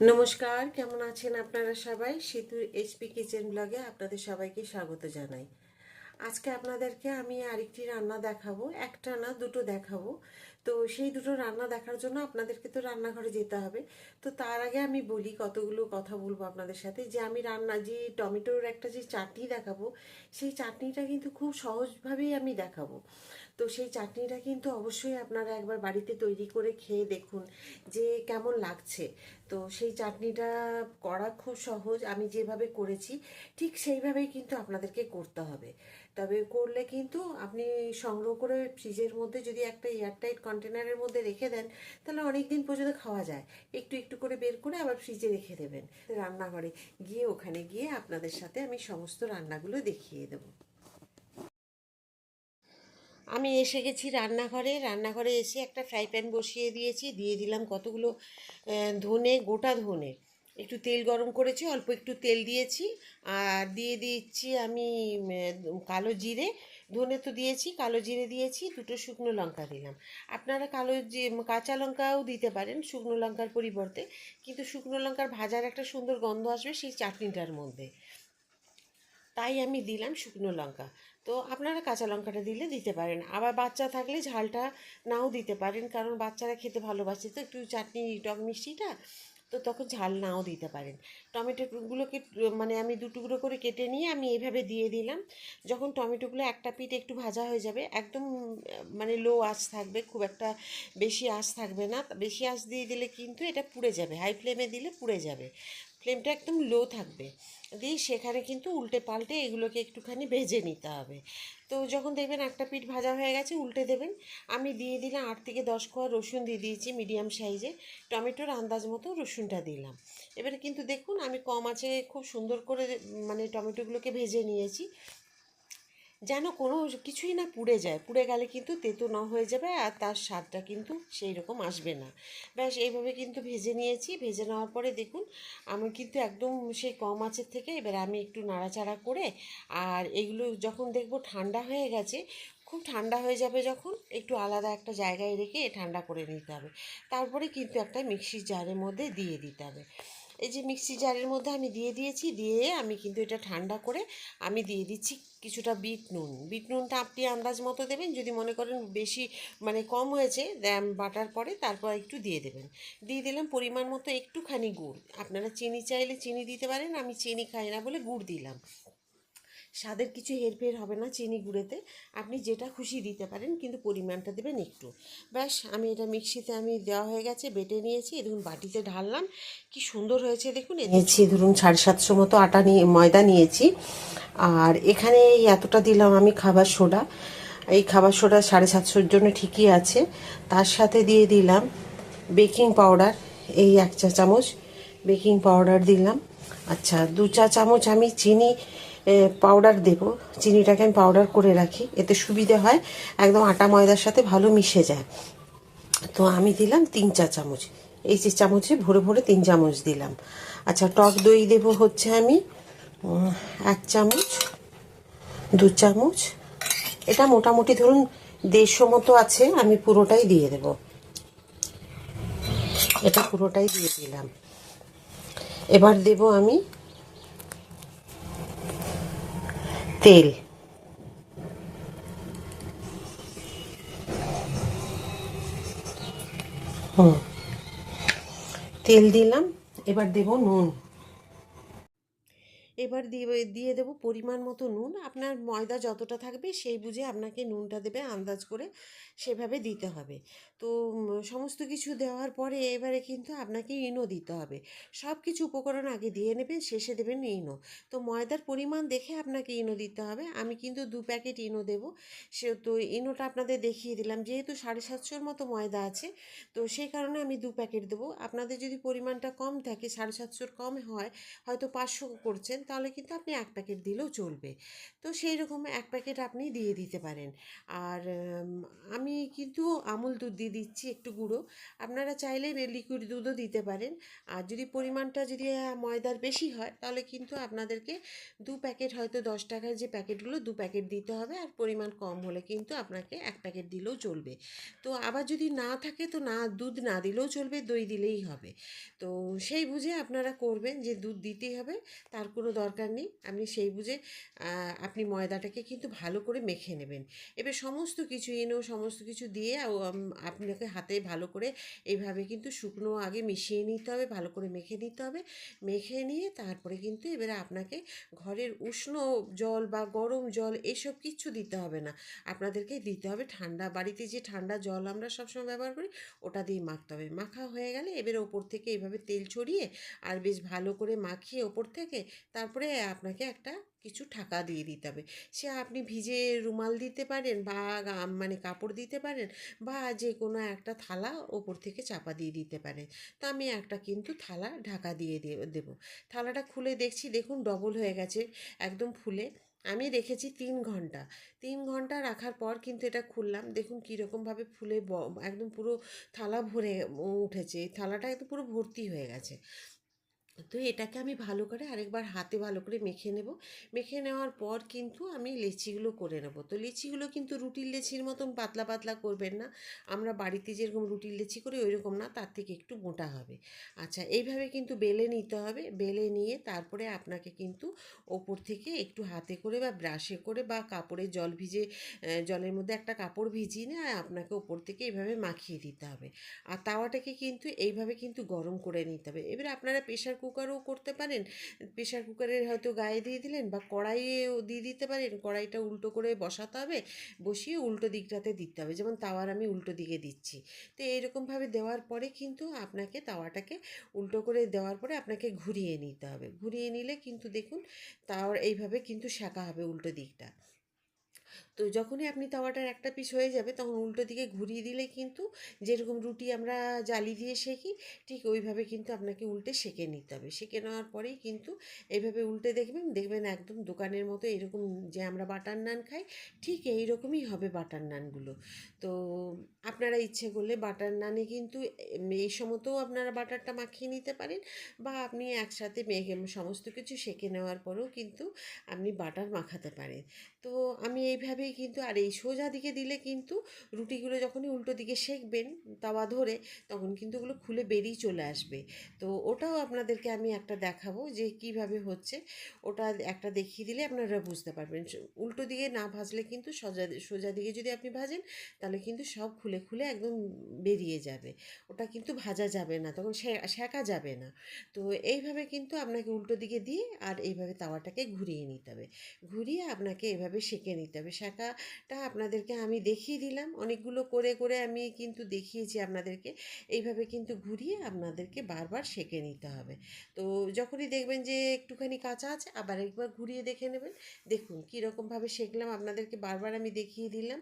নমস্কার, কেমন আছেন আপনারা সবাই? সেতুর এইচপি কিচেন ব্লগে আপনাদের সবাইকে স্বাগত জানাই। আজকে আপনাদেরকে আমি আরেকটি রান্না দেখাবো, একটা না দুটো দেখাবো। তো সেই দুটো রান্না দেখার জন্য আপনাদেরকে তো রান্নাঘরে যেতে হবে। তো তার আগে আমি বলি কতগুলো কথা বলব আপনাদের সাথে। যে আমি রান্না, যে টমেটোর একটা যে চাটনি দেখাবো, সেই চাটনিটা কিন্তু খুব সহজভাবেই আমি দেখাবো। তো সেই চাটনিটা কিন্তু অবশ্যই আপনারা একবার বাড়িতে তৈরি করে খেয়ে দেখুন যে কেমন লাগছে। তো সেই চাটনিটা করা খুব সহজ, আমি যেভাবে করেছি ঠিক সেইভাবেই কিন্তু আপনাদেরকে করতে হবে। তবে করলে কিন্তু আপনি সংগ্রহ করে ফ্রিজের মধ্যে যদি একটা এয়ারটাইট কন্টেনারের মধ্যে রেখে দেন, তাহলে অনেক দিন পর্যন্ত খাওয়া যায়। একটু একটু করে বের করে আবার ফ্রিজে রেখে দেবেন। রান্নাঘরে গিয়ে ওখানে গিয়ে আপনাদের সাথে আমি সমস্ত রান্নাগুলো দেখিয়ে দেবো। আমি এসে গেছি রান্নাঘরে। রান্নাঘরে এসে একটা ফ্রাই প্যান বসিয়ে দিয়েছি। দিয়ে দিলাম কতগুলো ধনে, গোটা ধনে। একটু তেল গরম করেছি, অল্প একটু তেল দিয়েছি। আর দিয়ে দিচ্ছি আমি কালো জিরে। ধনে তো দিয়েছি, কালো জিরে দিয়েছি, দুটো শুকনো লঙ্কা দিলাম। আপনারা কালো যে, কাঁচা লঙ্কাও দিতে পারেন শুকনো লঙ্কার পরিবর্তে। কিন্তু শুকনো লঙ্কার ভাজার একটা সুন্দর গন্ধ আসবে সেই চাটনিটার মধ্যে। তাই আমি দিলাম শুকনো লঙ্কা। তো আপনারা কাঁচা লঙ্কাটা দিলে দিতে পারেন। আবার বাচ্চা থাকলে ঝালটা নাও দিতে পারেন, কারণ বাচ্চারা খেতে ভালোবাসে। তো একটু চাটনি, টক মিষ্টিটা, তো তখন ঝাল নাও দিতে পারেন। টমেটোগুলোকে মানে আমি দু টুকরো করে কেটে নিয়ে আমি এইভাবে দিয়ে দিলাম। যখন টমেটোগুলো একটা পিঠ একটু ভাজা হয়ে যাবে, একদম মানে লো আঁচ থাকবে, খুব একটা বেশি আঁচ থাকবে না। বেশি আঁচ দিয়ে দিলে কিন্তু এটা পুড়ে যাবে হাই ফ্লেমে দিলে পুড়ে যাবে। ফ্লেমটা একদম লো থাকবে। দিয়ে সেখানে কিন্তু উল্টে পাল্টে এগুলোকে একটুখানি ভেজে নিতে হবে। তো যখন দেখবেন একটা পিঠ ভাজা হয়ে গেছে, উল্টে দেবেন। আমি দিয়ে দিলাম আট থেকে দশ কোয়া রসুন দিয়ে দিয়েছি মিডিয়াম সাইজে টমেটোর আন্দাজ মতো রসুনটা দিলাম। এবারে কিন্তু দেখুন, আমি কম আছে, খুব সুন্দর করে মানে টমেটোগুলোকে ভেজে নিয়েছি। যেন কোনো কিছুই না পুড়ে যায়। পুড়ে গেলে কিন্তু তেতো ন হয়ে যাবে আর তার স্বাদটা কিন্তু সেই রকম আসবে না। ব্যাস, এইভাবে কিন্তু ভেজে নিয়েছি। ভেজে নেওয়ার পরে দেখুন আমি কিন্তু একদম সেই কম আঁচের থেকে এবার আমি একটু নাড়াচাড়া করে আর এগুলো যখন দেখব ঠান্ডা হয়ে গেছে, খুব ঠান্ডা হয়ে যাবে যখন একটু আলাদা একটা জায়গায় রেখে ঠান্ডা করে নিতে হবে। তারপরে কিন্তু একটা মিক্সির জারের মধ্যে দিয়ে দিতে হবে। এই যে মিক্সি জারের মধ্যে আমি দিয়ে দিয়েছি, দিয়ে আমি কিন্তু এটা ঠান্ডা করে আমি দিয়ে দিচ্ছি কিছুটা বিট নুন। বিট নুনটা আপনি আন্দাজ মতো দেবেন, যদি মনে করেন বেশি মানে কম হয়েছে বাটার পরে তারপর একটু দিয়ে দেবেন। দিয়ে দিলাম পরিমাণ মতো একটুখানি গুড়। আপনারা চিনি চাইলে চিনি দিতে পারেন, আমি চিনি খাই না বলে গুড় দিলাম। স্বাদের কিছু হেরফের হবে না চিনি গুঁড়েতে। আপনি যেটা খুশি দিতে পারেন, কিন্তু পরিমাণটা দেবেন একটু। ব্যাস, আমি এটা মিক্সিতে আমি দেওয়া হয়ে গেছে, বেটে নিয়েছি। দেখুন, বাটিতে ঢাললাম। কি সুন্দর হয়েছে দেখুন। নিয়েছি ধরুন সাড়ে সাতশো মতো আটা নিয়ে, ময়দা নিয়েছি। আর এখানে এই এতটা দিলাম আমি খাবার সোডা। এই খাবার সোডা সাড়ে সাতশোর জন্য ঠিকই আছে। তার সাথে দিয়ে দিলাম বেকিং পাউডার, এই এক চা চামচ বেকিং পাউডার দিলাম। আচ্ছা দু চা চামচ আমি চিনি পাউডার দেব। চিনিটাকে আমি পাউডার করে রাখি, এতে সুবিধে হয়, একদম আটা ময়দার সাথে ভালো মিশে যায়। তো আমি দিলাম তিন চা চামচ। এই যে চামচে ভরে ভরে তিন চামচ দিলাম। আচ্ছা টক দই দেব হচ্ছে আমি। এক চামচ, দু চামচ। এটা মোটামুটি ধরুন দেড়শো মতো আছে, আমি পুরোটাই দিয়ে দেব। এটা পুরোটাই দিয়ে দিলাম। এবার দেব আমি তেল। তেল দিলাম, এবার দেব নুন। এবার দিয়ে দিয়ে দেবো পরিমাণ মতো নুন। আপনার ময়দা যতটা থাকবে সেই বুঝে আপনাকে নুনটা দেবে আন্দাজ করে সেভাবে দিতে হবে। তো সমস্ত কিছু দেওয়ার পরে এবারে কিন্তু আপনাকে ইনো দিতে হবে। সব কিছু উপকরণ আগে দিয়ে নেবেন, শেষে দেবেন ইনো। তো ময়দার পরিমাণ দেখে আপনাকে ইনো দিতে হবে। আমি কিন্তু দু প্যাকেট ইনো দেব। সে তো ইনোটা আপনাদের দেখিয়ে দিলাম। যেহেতু সাড়ে সাতশোর মতো ময়দা আছে, তো সেই কারণে আমি দু প্যাকেট দেবো। আপনাদের যদি পরিমাণটা কম থাকে, সাড়ে সাতশোর কম হয়, হয়তো পাঁচশো করছেন তাহলে কিন্তু আপনি এক প্যাকেট দিলেও চলবে। তো সেই রকম এক প্যাকেট আপনি দিয়ে দিতে পারেন। আর আমি কিন্তু আমুল দুধ দিয়ে দিচ্ছি একটু গুঁড়ো। আপনারা চাইলে লিকুইড দুধও দিতে পারেন। আর যদি পরিমাণটা যদি ময়দার বেশি হয়, তাহলে কিন্তু আপনাদেরকে দু প্যাকেট হয়তো দশ টাকার যে প্যাকেটগুলো দু প্যাকেট দিতে হবে। আর পরিমাণ কম হলে কিন্তু আপনাকে এক প্যাকেট দিলেও চলবে। তো আবার যদি না থাকে, তো না, দুধ না দিলেও চলবে, দই দিলেই হবে। তো সেই বুঝে আপনারা করবেন যে দুধ দিতেই হবে। তার কোনো দরকার নেই। আপনি সেই বুঝে আপনি ময়দাটাকে কিন্তু ভালো করে মেখে নেবেন। এবার সমস্ত কিছু এনো সমস্ত কিছু দিয়ে আপনাকে হাতে ভালো করে এইভাবে কিন্তু শুকনো আগে মিশিয়ে নিতে হবে, ভালো করে মেখে নিতে হবে। মেখে নিয়ে তারপরে কিন্তু এবারে আপনাকে ঘরের উষ্ণ জল বা গরম জল এসব কিছু দিতে হবে না। আপনাদেরকে দিতে হবে ঠান্ডা, বাড়িতে যে ঠান্ডা জল আমরা সবসময় ব্যবহার করি, ওটা দিয়ে মাখতে হবে। মাখা হয়ে গেলে এবারে ওপর থেকে এইভাবে তেল ছড়িয়ে আর বেশ ভালো করে মাখিয়ে ওপর থেকে তারপরে আপনাকে একটা কিছু ঠাকা দিয়ে দিতে হবে। সে আপনি ভিজে রুমাল দিতে পারেন বা মানে কাপড় দিতে পারেন বা যে কোনো একটা থালা ওপর থেকে চাপা দিয়ে দিতে পারেন। তা আমি একটা কিন্তু থালা ঢাকা দিয়ে দেবো। থালাটা খুলে দেখছি, দেখুন ডবল হয়ে গেছে, একদম ফুলে। আমি রেখেছি তিন ঘণ্টা। তিন ঘণ্টা রাখার পর কিন্তু এটা খুললাম, দেখুন কীরকমভাবে ফুলে একদম পুরো থালা ভরে উঠেছে। থালাটা একদম পুরো ভর্তি হয়ে গেছে। তো এটাকে আমি ভালো করে আরেকবার হাতে ভালো করে মেখে নেব। মেখে নেওয়ার পর কিন্তু আমি লেচিগুলো করে নেব। তো লেচিগুলো কিন্তু রুটির লেচির মতন পাতলা পাতলা করবেন না। আমরা বাড়িতে যেরকম রুটির লেচি করি ওই রকম না, তার থেকে একটু মোটা হবে। আচ্ছা এইভাবে কিন্তু বেলে নিতে হবে। বেলে নিয়ে তারপরে আপনাকে কিন্তু ওপর থেকে একটু হাতে করে বা ব্রাশে করে বা কাপড়ে জল ভিজে জলের মধ্যে একটা কাপড় ভিজিয়ে নিয়ে আপনাকে ওপর থেকে এইভাবে মাখিয়ে দিতে হবে। আর তাওয়াটাকে কিন্তু এইভাবে কিন্তু গরম করে নিতে হবে। এবার আপনারা প্রেশার কুকারও করতে পারেন। প্রেশার কুকারের হয়তো গায়ে দিয়ে দিলেন বা কড়াইয়েও দিয়ে দিতে পারেন। কড়াইটা উল্টো করে বসাতে হবে, বসিয়ে উল্টো দিকটাতে দিতে হবে। যেমন তাওয়ার আমি উল্টো দিকে দিচ্ছি। তো এইরকমভাবে দেওয়ার পরে কিন্তু আপনাকে তাওয়াটাকে উল্টো করে দেওয়ার পরে আপনাকে ঘুরিয়ে নিতে হবে। ঘুরিয়ে নিলে কিন্তু দেখুন তাওয়ার এইভাবে কিন্তু শাঁকা হবে উল্টো দিকটা। তো যখনই আপনি তাওয়াটার একটা পিস হয়ে যাবে, তখন উল্টো দিকে ঘুরিয়ে দিলে কিন্তু যেরকম রুটি আমরা জালি দিয়ে সেঁকি, ঠিক ওইভাবে কিন্তু আপনাকে উল্টে সেঁকে নিতে হবে। সেঁকে নেওয়ার পরেই কিন্তু এইভাবে উল্টে দেখবেন দেখবেন একদম দোকানের মতো এরকম যে আমরা বাটার নান খাই, ঠিক এই রকমই হবে বাটার নানগুলো। তো আপনারা ইচ্ছে করলে বাটার নানে কিন্তু এই সময়তেও আপনারা বাটারটা মাখিয়ে নিতে পারেন বা আপনি একসাথে মেঘে সমস্ত কিছু সেঁকে নেওয়ার পরেও কিন্তু আপনি বাটার মাখাতে পারেন। তো আমি এইভাবেই কিন্তু, আর এই সোজা দিকে দিলে কিন্তু রুটিগুলো যখনই উল্টো দিকে সেঁকবেন তাওয়া ধরে, তখন কিন্তু ওগুলো খুলে বেরিয়ে চলে আসবে। তো ওটাও আপনাদেরকে আমি একটা দেখাবো যে কীভাবে হচ্ছে। ওটা একটা দেখিয়ে দিলে আপনারা বুঝতে পারবেন। উল্টো দিকে না ভাজলে কিন্তু সোজা সোজা দিকে যদি আপনি ভাজেন, তাহলে কিন্তু সব খুলে খুলে একদম বেরিয়ে যাবে। ওটা কিন্তু ভাজা যাবে না, তখন সেঁকা যাবে না। তো এইভাবে কিন্তু আপনাকে উল্টো দিকে দিয়ে আর এইভাবে তাওয়াটাকে ঘুরিয়ে নিতে হবে। ঘুরিয়ে আপনাকে এভাবে সেঁকে নিতে হবে। শাঁকাটা আপনাদেরকে আমি দেখিয়ে দিলাম। অনেকগুলো করে করে আমি কিন্তু দেখিয়েছি আপনাদেরকে। এইভাবে কিন্তু ঘুরিয়ে আপনাদেরকে বারবার সেঁকে নিতে হবে। তো যখনই দেখবেন যে একটুখানি কাঁচা আছে, আবার একবার ঘুরিয়ে দেখে নেবেন। দেখুন কীরকমভাবে সেঁকলাম, আপনাদেরকে বারবার আমি দেখিয়ে দিলাম।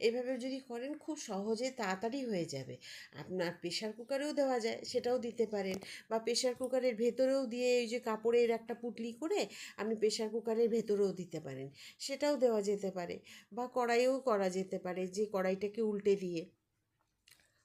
এভাবে যদি করেন খুব সহজে তাড়াতাড়ি হয়ে যাবে। আপনার প্রেশার কুকারেও দেওয়া যায়, সেটাও দিতে পারেন। বা প্রেশার কুকারের ভেতরেও দিয়ে এই যে কাপড়ের একটা পুটলি করে আপনি প্রেশার কুকারের ভেতরেও দিতে পারেন। সেটাও দেওয়া যেতে পারে। বা কড়াইয়েও করা যেতে পারে যে কড়াইটাকে উল্টে দিয়ে।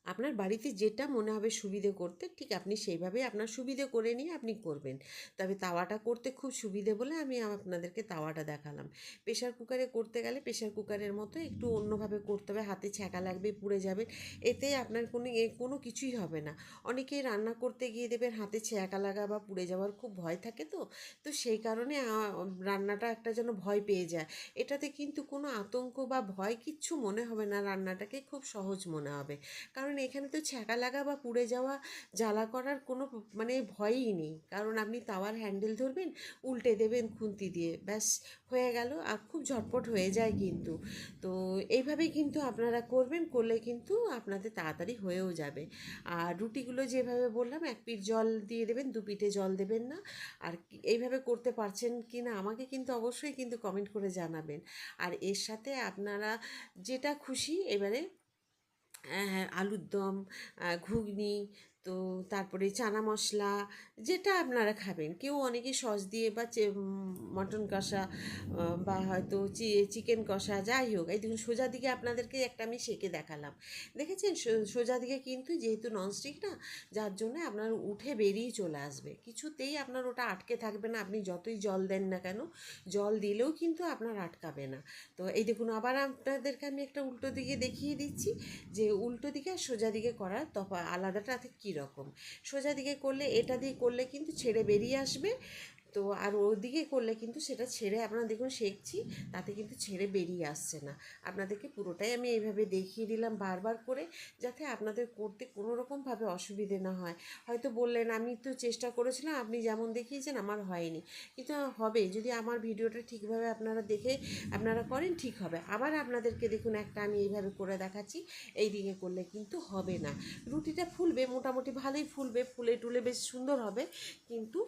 আপনার বাড়িতে যেটা মনে হবে সুবিধে করতে, ঠিক আপনি সেইভাবে আপনার সুবিধে করে নিয়ে আপনি করবেন। তবে তাওয়াটা করতে খুব সুবিধে বলে আমি আপনাদেরকে তাওয়াটা দেখালাম। প্রেশার কুকারে করতে গেলে প্রেশার কুকারের মতো একটু অন্যভাবে করতে হবে, হাতে ছ্যাঁকা লাগবে, পুড়ে যাবে, এতে আপনার কোনো কোনো কিছুই হবে না। অনেকেই রান্না করতে গিয়ে দেবেন হাতে ছ্যাঁকা লাগা বা পুড়ে যাওয়ার খুব ভয় থাকে তো তো সেই কারণে রান্নাটা একটা যেন ভয় পেয়ে যায়। এটাতে কিন্তু কোনো আতঙ্ক বা ভয় কিচ্ছু মনে হবে না, রান্নাটাকে খুব সহজ মনে হবে। কারণ এখানে তো ছ্যাঁকা লাগা বা পুড়ে যাওয়া, জ্বালা করার কোনো মানে ভয়ই নেই। কারণ আপনি তাওয়ার হ্যান্ডেল ধরবেন, উল্টে দেবেন খুন্তি দিয়ে। ব্যাস, হয়ে গেল। আর খুব ঝটপট হয়ে যায় কিন্তু। তো এইভাবেই কিন্তু আপনারা করবেন, করলে কিন্তু আপনাদের তাড়াতাড়ি হয়েও যাবে। আর রুটিগুলো যেভাবে বললাম, এক পিঠ জল দিয়ে দেবেন, দু পিঠে জল দেবেন না। আর এইভাবে করতে পারছেন কি না আমাকে কিন্তু অবশ্যই কিন্তু কমেন্ট করে জানাবেন। আর এর সাথে আপনারা যেটা খুশি, এবারে আলুর দম ঘুগনি তো তারপরে চানা মশলা যেটা আপনারা খাবেন। কেউ অনেকে সস দিয়ে বা মটন কষা বা হয়তো চিকেন কষা, যাই হোক, এই দেখুন সোজা দিকে আপনাদেরকে একটা আমি সেকে দেখালাম। দেখেছেন? সোজা দিকে কিন্তু যেহেতু ননস্টিক না, যার জন্য আপনার উঠে বেরিয়ে চলে আসবে। কিছুতেই আপনার ওটা আটকে থাকবে না, আপনি যতই জল দেন না কেন, জল দিলেও কিন্তু আপনার আটকাবে না। তো এই দেখুন, আবার আপনাদেরকে আমি একটা উল্টো দিকে দেখিয়ে দিচ্ছি যে উল্টো দিকে আর সোজা দিকে করার তফা, আলাদাটা কী রকম। সোজা দিকে করলে এটা দিয়ে করলে কিন্তু ছেড়ে বেরিয়ে আসবে। তো আর ওদিকে করলে কিন্তু সেটা ছেড়ে আপনারা দেখুন শেখছি, তাতে কিন্তু ছেড়ে বেরিয়ে আসছে না। আপনাদেরকে পুরোটাই আমি এইভাবে দেখিয়ে দিলাম বারবার করে, যাতে আপনাদের করতে কোনো রকমভাবে অসুবিধে না হয়। হয়তো বললেন, আমি তো চেষ্টা করেছিলাম, আপনি যেমন দেখিয়েছেন, আমার হয়নি। কিন্তু হবে, যদি আমার ভিডিওটা ঠিকভাবে আপনারা দেখে আপনারা করেন, ঠিক হবে। আবার আপনাদেরকে দেখুন, একটা আমি এইভাবে করে দেখাচ্ছি এই দিকে করলে কিন্তু হবে না। রুটিটা ফুলবে, মোটামুটি ভালোই ফুলবে, ফুলে টুলে বেশ সুন্দর হবে, কিন্তু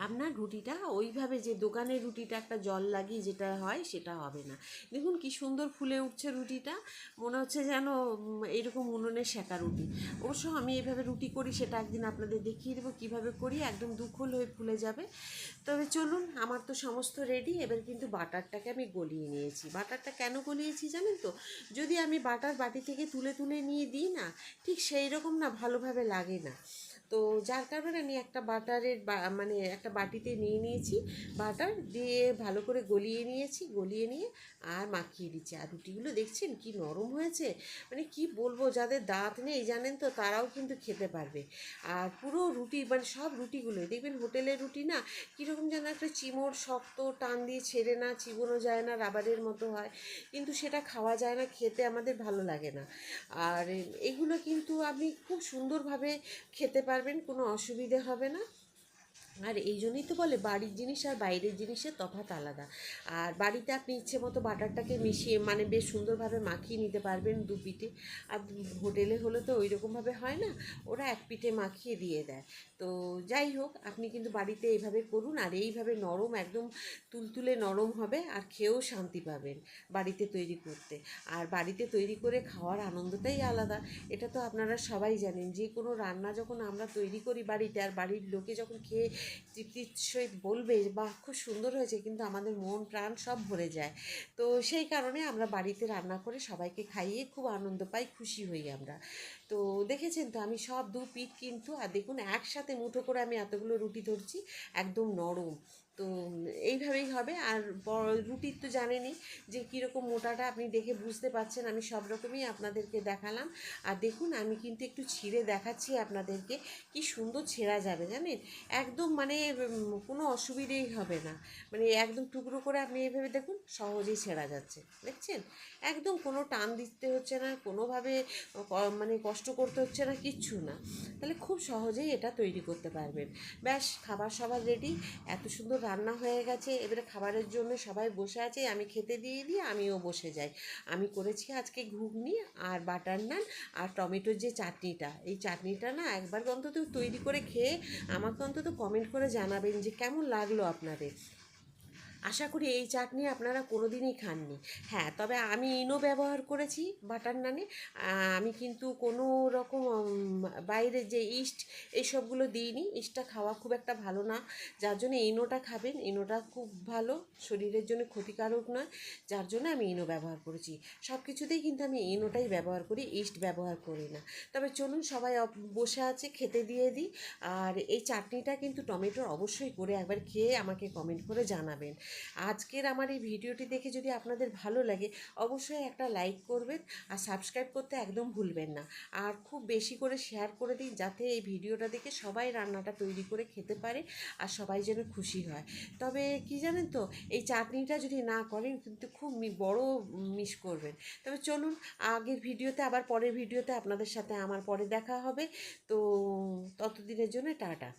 আপনার রুটিটা ওইভাবে যে দোকানের রুটিটা একটা জল লাগিয়ে যেটা হয় সেটা হবে না। দেখুন কি সুন্দর ফুলে উঠছে রুটিটা মনে হচ্ছে যেন উম, এইরকম উনুনের শেখা রুটি। অবশ্য আমি এভাবে রুটি করি সেটা একদিন আপনাদের দেখিয়ে দেবো কীভাবে করি একদম দুখল হয়ে ফুলে যাবে। তবে চলুন আমার তো সমস্ত রেডি এবার কিন্তু বাটারটাকে আমি গলিয়ে নিয়েছি। বাটারটা কেন গলিয়েছি জানেন তো? যদি আমি বাটার বাটি থেকে তুলে তুলে নিয়ে দিই না ঠিক সেই রকম না ভালোভাবে লাগে না। তো যার কারণে আমি একটা বাটারের মানে একটা বাটিতে নিয়ে নিয়েছি। বাটার দিয়ে ভালো করে গলিয়ে নিয়েছি, গলিয়ে নিয়ে আর মাখিয়ে দিচ্ছি। আর রুটিগুলো দেখছেন কি নরম হয়েছে? মানে কি বলব, যাদের দাঁত নেই জানেন তো, তারাও কিন্তু খেতে পারবে। আর পুরো রুটি মানে সব রুটিগুলোই, দেখবেন হোটেলের রুটি না, কীরকম যেন একটা চিমড় শক্ত টান দিয়ে ছেড়ে না, চিবোনো যায় না, রাবারের মতো হয়। কিন্তু সেটা খাওয়া যায় না, খেতে আমাদের ভালো লাগে না। আর এগুলো কিন্তু আপনি খুব সুন্দরভাবে খেতে পারবেন কোনো অসুবিধে হবে না। আর এই জন্যই তো বলে বাড়ির জিনিস আর বাইরের জিনিসের তফাৎ আলাদা। আর বাড়িতে আপনি ইচ্ছে মতো বাটারটাকে মিশিয়ে মানে বেশ সুন্দরভাবে মাখিয়ে নিতে পারবেন দু পিঠে। আর হোটেলে হলে তো ওই রকমভাবে হয় না, ওরা এক পিঠে মাখিয়ে দিয়ে দেয়। তো যাই হোক, আপনি কিন্তু বাড়িতে এইভাবে করুন আর এইভাবে নরম একদম তুলতুলে নরম হবে আর খেয়েও শান্তি পাবেন বাড়িতে তৈরি করতে। আর বাড়িতে তৈরি করে খাওয়ার আনন্দটাই আলাদা, এটা তো আপনারা সবাই জানেন। যে কোনো রান্না যখন আমরা তৈরি করি বাড়িতে আর বাড়ির লোকে যখন খেয়ে তৃপ্তির সহিত বলবে বা খুব সুন্দর হয়েছে, কিন্তু আমাদের মন প্রাণ সব ভরে যায়। তো সেই কারণে আমরা বাড়িতে রান্না করে সবাইকে খাইয়ে খুব আনন্দ পাই, খুশি হই আমরা। তো দেখেছেন তো, আমি সব দু পিঠ কিন্তু, আর দেখুন, একসাথে মুঠো করে আমি এতগুলো রুটি ধরছি, একদম নরম। তো এইভাবেই হবে। আর রুটির তো জানেনই যে কীরকম মোটাটা আপনি দেখে বুঝতে পারছেন, আমি সব রকমই আপনাদেরকে দেখালাম। আর দেখুন, আমি কিন্তু একটু ছিঁড়ে দেখাচ্ছি আপনাদেরকে কি সুন্দর ছেঁড়া যাবে, জানেন? একদম মানে কোনো অসুবিধেই হবে না। মানে একদম টুকরো করে আপনি এইভাবে দেখুন, সহজেই ছেঁড়া যাচ্ছে। দেখছেন? একদম কোনো টান দিতে হচ্ছে না, কোনোভাবে মানে কষ্ট করতে হচ্ছে না, কিচ্ছু না। তাহলে খুব সহজেই এটা তৈরি করতে পারবেন। ব্যাস, খাবার সবার রেডি এত সুন্দর রান্না হয়ে গেছে, এবারে খাবারের জন্য সবাই বসে আছে, আমি খেতে দিয়ে দিই, আমিও বসে যাই। আমি করেছি আজকে ঘুগনি আর বাটার নান আর টমেটোর যে চাটনিটা। এই চাটনিটা না একবার অন্তত তৈরি করে খেয়ে আমাকে অন্তত কমেন্ট করে জানাবেন যে কেমন লাগল আপনাদের। আশা করি এই চাটনি আপনারা কোনো দিনই খাননি। হ্যাঁ তবে আমি ইনো ব্যবহার করেছি বাটার নানে। আমি কিন্তু কোনো রকম উম, বাইরের যে ইস্ট এইসবগুলো দিইনি। ইস্টটা খাওয়া খুব একটা ভালো না। যার জন্য ইনোটা খাবেন। ইনোটা খুব ভালো। শরীরের জন্য ক্ষতিকারক নয়। যার জন্য আমি ইনো ব্যবহার করেছি। সব কিছুতেই কিন্তু আমি ইনোটাই ব্যবহার করি ইস্ট ব্যবহার করি না। তবে চলুন সবাই বসে আছে খেতে দিয়ে দিই। আর এই চাটনিটা কিন্তু টমেটোর অবশ্যই করে একবার খেয়ে আমাকে কমেন্ট করে জানাবেন। আজকের আমার এই ভিডিওটি দেখে যদি আপনাদের ভালো লাগে, অবশ্যই একটা লাইক করবেন আর সাবস্ক্রাইব করতে একদম ভুলবেন না। আর খুব বেশি করে শেয়ার করে দিন যাতে এই ভিডিওটা দেখে সবাই রান্নাটা তৈরি করে খেতে পারে আর সবাই যেন খুশি হয়। তবে কি জানেন তো, এই চাটনিটা যদি না করেন কিন্তু খুব বড় মিস করবেন। তবে চলুন আগের ভিডিওতে, আবার পরের ভিডিওতে আপনাদের সাথে আমার পরে দেখা হবে। তো ততদিনের জন্য টাটা।